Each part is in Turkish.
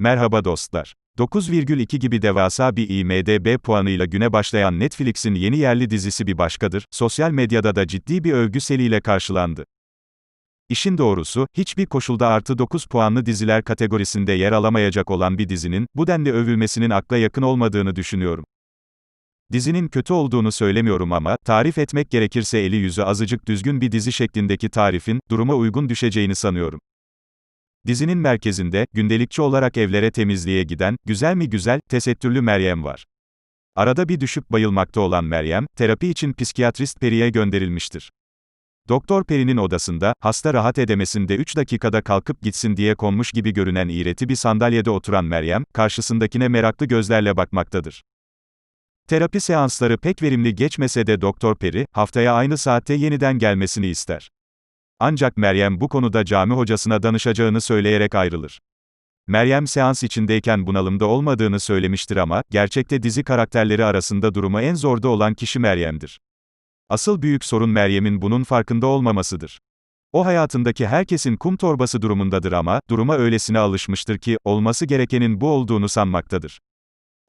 Merhaba dostlar. 9,2 gibi devasa bir IMDb puanıyla güne başlayan Netflix'in yeni yerli dizisi bir başkadır, sosyal medyada da ciddi bir övgü seliyle karşılandı. İşin doğrusu, hiçbir koşulda artı 9 puanlı diziler kategorisinde yer alamayacak olan bir dizinin, bu denli övülmesinin akla yakın olmadığını düşünüyorum. Dizinin kötü olduğunu söylemiyorum ama, tarif etmek gerekirse eli yüzü azıcık düzgün bir dizi şeklindeki tarifin, duruma uygun düşeceğini sanıyorum. Dizinin merkezinde, gündelikçi olarak evlere temizliğe giden, güzel mi güzel, tesettürlü Meryem var. Arada bir düşüp bayılmakta olan Meryem, terapi için psikiyatrist Peri'ye gönderilmiştir. Doktor Peri'nin odasında, hasta rahat edemesinde 3 dakikada kalkıp gitsin diye konmuş gibi görünen iğreti bir sandalyede oturan Meryem, karşısındakine meraklı gözlerle bakmaktadır. Terapi seansları pek verimli geçmese de Doktor Peri, haftaya aynı saatte yeniden gelmesini ister. Ancak Meryem bu konuda cami hocasına danışacağını söyleyerek ayrılır. Meryem seans içindeyken bunalımda olmadığını söylemiştir ama, gerçekte dizi karakterleri arasında durumu en zorda olan kişi Meryem'dir. Asıl büyük sorun Meryem'in bunun farkında olmamasıdır. O hayatındaki herkesin kum torbası durumundadır ama, duruma öylesine alışmıştır ki, olması gerekenin bu olduğunu sanmaktadır.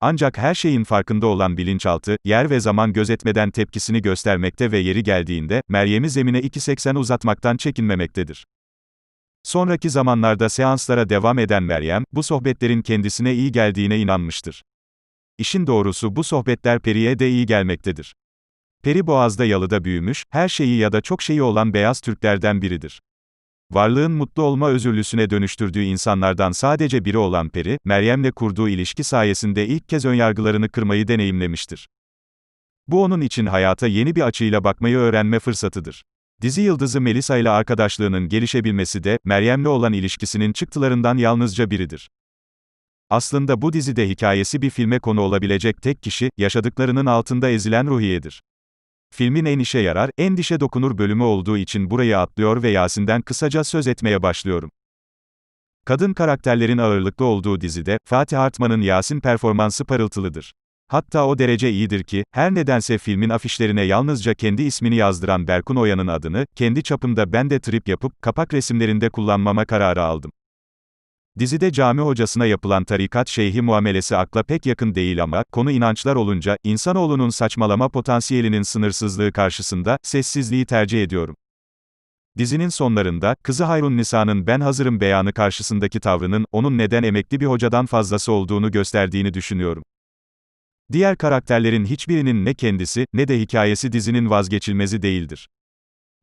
Ancak her şeyin farkında olan bilinçaltı, yer ve zaman gözetmeden tepkisini göstermekte ve yeri geldiğinde, Meryem'i zemine 2.80 uzatmaktan çekinmemektedir. Sonraki zamanlarda seanslara devam eden Meryem, bu sohbetlerin kendisine iyi geldiğine inanmıştır. İşin doğrusu bu sohbetler Peri'ye de iyi gelmektedir. Peri Boğaz'da yalıda büyümüş, her şeyi ya da çok şeyi olan beyaz Türklerden biridir. Varlığın mutlu olma özürlüsüne dönüştürdüğü insanlardan sadece biri olan Peri, Meryem'le kurduğu ilişki sayesinde ilk kez önyargılarını kırmayı deneyimlemiştir. Bu onun için hayata yeni bir açıyla bakmayı öğrenme fırsatıdır. Dizi yıldızı Melisa ile arkadaşlığının gelişebilmesi de, Meryem'le olan ilişkisinin çıktılarından yalnızca biridir. Aslında bu dizide hikayesi bir filme konu olabilecek tek kişi, yaşadıklarının altında ezilen Ruhiye'dir. Filmin en işe yarar, en dişe dokunur bölümü olduğu için burayı atlıyor ve Yasin'den kısaca söz etmeye başlıyorum. Kadın karakterlerin ağırlıklı olduğu dizide, Fatih Hartman'ın Yasin performansı parıltılıdır. Hatta o derece iyidir ki, her nedense filmin afişlerine yalnızca kendi ismini yazdıran Berkun Oya'nın adını, kendi çapımda ben de trip yapıp, kapak resimlerinde kullanmama kararı aldım. Dizide cami hocasına yapılan tarikat şeyhi muamelesi akla pek yakın değil ama, konu inançlar olunca, insanoğlunun saçmalama potansiyelinin sınırsızlığı karşısında, sessizliği tercih ediyorum. Dizinin sonlarında, kızı Hayrun Nisa'nın ben hazırım beyanı karşısındaki tavrının, onun neden emekli bir hocadan fazlası olduğunu gösterdiğini düşünüyorum. Diğer karakterlerin hiçbirinin ne kendisi, ne de hikayesi dizinin vazgeçilmezi değildir.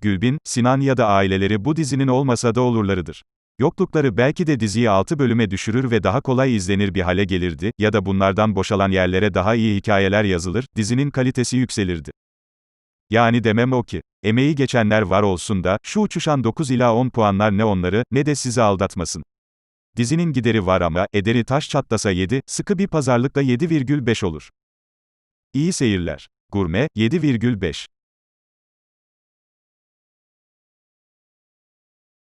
Gülbin, Sinan ya da aileleri bu dizinin olmasa da olurlarıdır. Yoklukları belki de diziyi 6 bölüme düşürür ve daha kolay izlenir bir hale gelirdi, ya da bunlardan boşalan yerlere daha iyi hikayeler yazılır, dizinin kalitesi yükselirdi. Yani demem o ki, emeği geçenler var olsun da, şu uçuşan 9 ila 10 puanlar ne onları, ne de sizi aldatmasın. Dizinin gideri var ama, ederi taş çatlasa 7, sıkı bir pazarlıkla 7,5 olur. İyi seyirler. Gurme, 7,5.